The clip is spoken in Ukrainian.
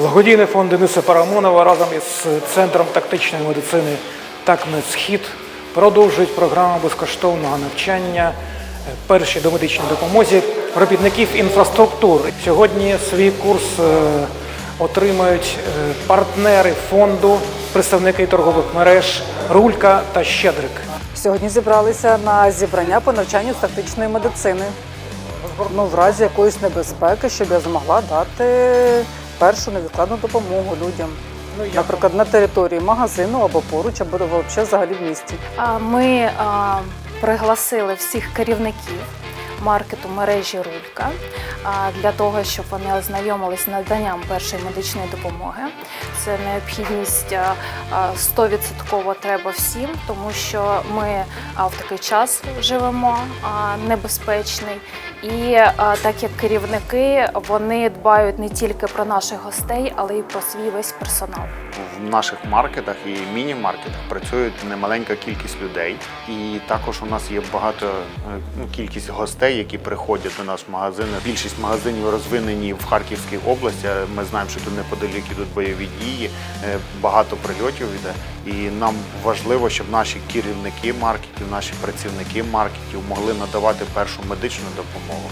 Благодійний фонд Дениса Парамонова разом із Центром тактичної медицини «ТакМедСхід» продовжують програму безкоштовного навчання е, першій домедичній допомозі робітників інфраструктури. Сьогодні свій курс е, отримають е, партнери фонду, представники торгових мереж Рулька та Щедрик. Сьогодні зібралися на зібрання по навчанню з тактичної медицини. Ну, в разі якоїсь небезпеки, щоб я змогла дати першу невідкладну допомогу людям. Наприклад, на території магазину або поруч, або взагалі взагалі в місті. Ми а, пригласили всіх керівників маркету мережі Рулька для того, щоб вони ознайомились з наданням першої медичної допомоги. Це необхідність а, а, 100% треба всім, тому що ми в такий час живемо небезпечний. І так як керівники вони дбають не тільки про наших гостей, але й про свій весь персонал. В наших маркетах і міні-маркетах працює немаленька кількість людей, і також у нас є багато е, ну, кількість гостей, які приходять до нас в магазини. Більшість магазинів розвинені в Харківській області. Ми знаємо, що тут неподалік ідуть бойові дії, е, багато прильотів іде. І нам важливо, щоб наші керівники маркетів, наші працівники маркетів могли надавати першу медичну допомогу.